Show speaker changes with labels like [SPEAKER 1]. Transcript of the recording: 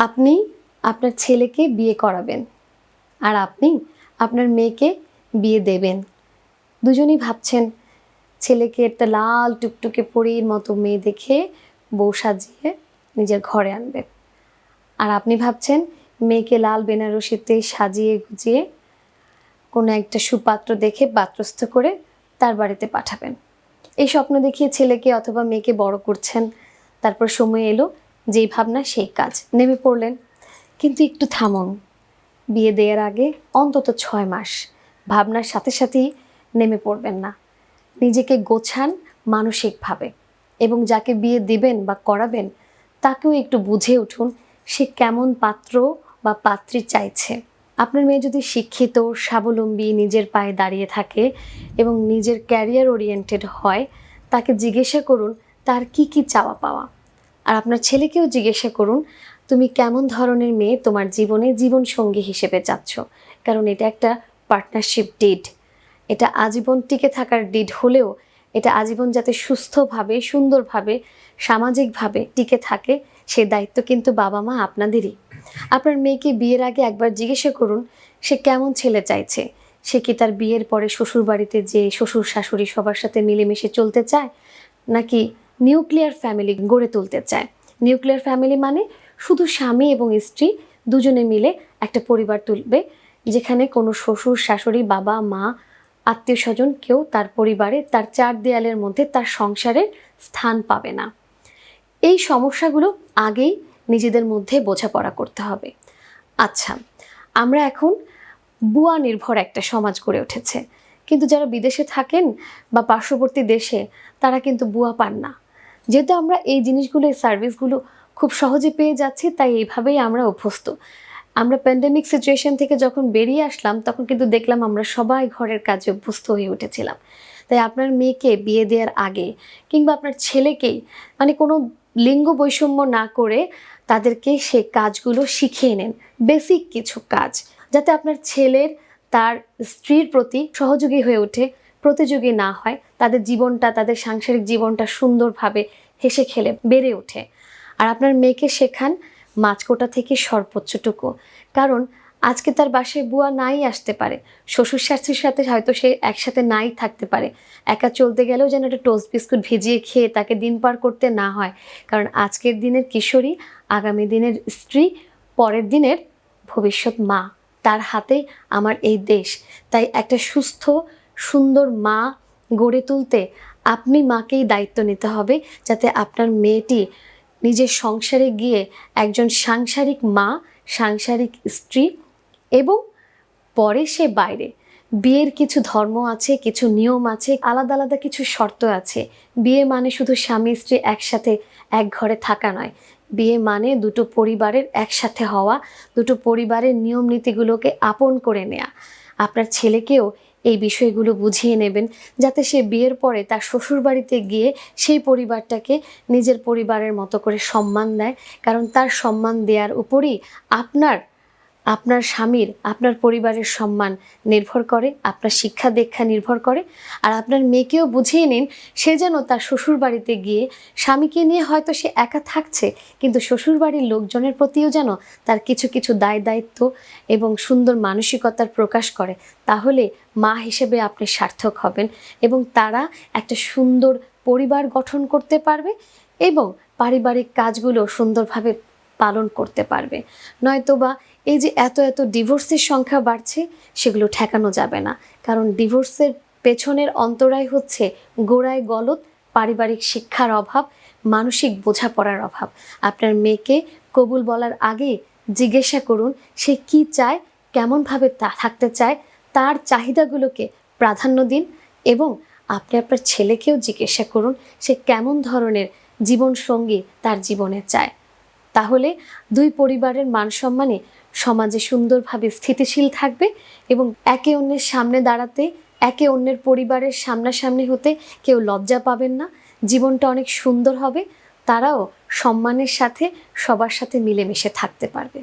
[SPEAKER 1] আপনি আপনার ছেলেকে বিয়ে করাবেন আর আপনি আপনার মেয়েকে বিয়ে দেবেন। দুজনেই ভাবছেন, ছেলেকে একটা লাল টুকটুকে পরীর মতো মেয়ে দেখে বউ সাজিয়ে নিজের ঘরে আনবেন। আর আপনি ভাবছেন, মেয়েকে লাল বেনারসিতে সাজিয়ে গুজিয়ে কোনো একটা সুপাত্র দেখে পাত্রস্থ করে তার বাড়িতে পাঠাবেন। এই স্বপ্ন দেখিয়ে ছেলেকে অথবা মেয়েকে বড় করছেন, তারপর সময় এলো যেই ভাবনা সেই কাজ। নেমে পড়লেন, কিন্তু একটু থামুন। বিয়ে দেওয়ার আগে অন্তত ছয় মাস। ভাবনার সাথে সাথেই নেমে পড়বেন না। নিজেকে গোছান মানসিকভাবে এবং যাকে বিয়ে দিবেন বা করাবেন, তাকেও একটু বুঝে উঠুন সে কেমন পাত্র বা পাত্রী চাইছে। আপনার মেয়ে যদি শিক্ষিত, স্বাবলম্বী, নিজের পায়ে দাঁড়িয়ে থাকে এবং নিজের ক্যারিয়ার ওরিয়েন্টেড হয়, তাকে জিজ্ঞাসা করুন, তার কি কি চাওয়া পাওয়া আর আপনার ছেলেকেও জিজ্ঞাসা করুন, তুমি কেমন ধরনের মেয়ে তোমার জীবনে জীবন সঙ্গী হিসেবে চাচ্ছ? কারণ এটা একটা পার্টনারশিপ ডিড এটা আজীবন টিকে থাকার ডিড হলেও এটা আজীবন যাতে সুস্থভাবে, সুন্দরভাবে, সামাজিকভাবে টিকে থাকে, সে দায়িত্ব কিন্তু বাবা মা আপনাদেরই। আপনার মেয়েকে বিয়ের আগে একবার জিজ্ঞাসা করুন, সে কেমন ছেলে চাইছে? সে কি তার বিয়ের পরে শ্বশুর বাড়িতে যে শ্বশুর শাশুড়ি সবার সাথে মিলেমিশে চলতে চায়? নাকি নিউক্লিয়ার ফ্যামিলি গড়ে তুলতে চায়। নিউক্লিয়ার ফ্যামিলি মানে শুধু স্বামী এবং স্ত্রী দুজনে মিলে একটা পরিবার তুলবে, যেখানে কোনো শ্বশুর, শাশুড়ি, বাবা, মা, আত্মীয় স্বজন কেউ তার পরিবারে, তার চার দেয়ালের মধ্যে তার সংসারের স্থান পাবে না। এই সমস্যাগুলো আগেই নিজেদের মধ্যে বোঝাপড়া করতে হবে। আচ্ছা আমরা এখন বুয়া নির্ভর একটা সমাজ গড়ে উঠেছে। কিন্তু যারা বিদেশে থাকেন বা পার্শ্ববর্তী দেশে, তারা কিন্তু বুয়া পান না। যেহেতু আমরা এই জিনিসগুলো, এই সার্ভিসগুলো খুব সহজে পেয়ে যাচ্ছি, তাই এইভাবেই আমরা অভ্যস্ত। আমরা প্যান্ডেমিক সিচুয়েশন থেকে যখন বেরিয়ে আসলাম, তখন কিন্তু দেখলাম আমরা সবাই ঘরের কাজে অভ্যস্ত হয়ে উঠেছিলাম। তাই আপনার মেয়েকে বিয়ে দেওয়ার আগে কিংবা আপনার ছেলেকেই মানে কোনো লিঙ্গ বৈষম্য না করে তাদেরকে সে কাজগুলো শিখিয়ে নেন। বেসিক কিছু কাজ, যাতে আপনার ছেলের তার স্ত্রীর প্রতি সহযোগী হয়ে ওঠে। প্রতিযোগী না হয়, তাদের জীবনটা, তাদের সাংসারিক জীবনটা সুন্দরভাবে হেসে খেলে বেড়ে ওঠে। আর আপনার মেয়েকে শেখান মাছকোটা থেকে সর্বোচ্চটুকু। কারণ আজকে তার বাসায় বুয়া নাই আসতে পারে, শ্বশুর শাশুর সাথে হয়তো সে একসাথে নাই থাকতে পারে। একা চলতে গেলেও যেন একটা টোস্ট বিস্কুট ভিজিয়ে খেয়ে তাকে দিন পার করতে না হয়। কারণ আজকের দিনের কিশোরী, আগামী দিনের স্ত্রী, পরের দিনের ভবিষ্যৎ মা। তার হাতেই আমার এই দেশ। তাই একটা সুস্থ সুন্দর মা গড়ে তুলতে আপনি মাকেই দায়িত্ব নিতে হবে যাতে আপনার মেয়েটি নিজের সংসারে গিয়ে একজন সাংসারিক মা, সাংসারিক স্ত্রী এবং পরে সে বাইরে। বিয়ের কিছু ধর্ম আছে, কিছু নিয়ম আছে, আলাদা আলাদা কিছু শর্ত আছে। বিয়ে মানে শুধু স্বামী স্ত্রী একসাথে এক ঘরে থাকা নয়। বিয়ে মানে দুটো পরিবারের একসাথে হওয়া, দুটো পরিবারের নিয়ম নীতিগুলোকে আপন করে নেয়া। আপনার ছেলেকেও এই বিষয়গুলো বুঝিয়ে নেবেন যাতে সে বিয়ের পরে তার শ্বশুর বাড়িতে গিয়ে সেই পরিবারটাকে নিজের পরিবারের মতো করে সম্মান দেয়। কারণ তার সম্মান দেওয়ার উপরই আপনার আপনার স্বামীর, আপনার পরিবারের সম্মান নির্ভর করে, আপনার শিক্ষা দীক্ষা নির্ভর করে, আর আপনার মেয়েকেও বুঝিয়ে নিন সে যেন তার শ্বশুর বাড়িতে গিয়ে স্বামীকে নিয়ে হয়তো সে একা থাকছে, কিন্তু শ্বশুর বাড়ির লোকজনের প্রতিও যেন তার কিছু কিছু দায় দায়িত্ব এবং সুন্দর মানসিকতার প্রকাশ করে, তাহলে মা হিসেবে আপনি সার্থক হবেন এবং তারা একটা সুন্দর পরিবার গঠন করতে পারবে এবং পারিবারিক কাজগুলো সুন্দরভাবে পালন করতে পারবে। নয়তোবা এই যে এত এত ডিভোর্সের সংখ্যা বাড়ছে, সেগুলো ঠেকানো যাবে না। কারণ ডিভোর্সের পেছনের অন্তরায় হচ্ছে গোড়ায় গলত পারিবারিক শিক্ষার অভাব, মানসিক বোঝাপড়ার অভাব। আপনার মেয়েকে কবুল বলার আগে জিজ্ঞাসা করুন, সে কি চায়, কেমনভাবে তা থাকতে চায়, তার চাহিদাগুলোকে প্রাধান্য দিন এবং আপনি আপনার ছেলেকেও জিজ্ঞাসা করুন, সে কেমন ধরনের জীবনসঙ্গী তার জীবনে চায়। তাহলে দুই পরিবারের মান সম্মানে সমাজে সুন্দরভাবে স্থিতিশীল থাকবে এবং একে অন্যের সামনে দাঁড়াতে, একে অন্যের পরিবারের সামনাসামনি হতে কেউ লজ্জা পাবেন না। জীবনটা অনেক সুন্দর হবে। তারাও সম্মানের সাথে সবার সাথে মিলেমিশে থাকতে পারবে।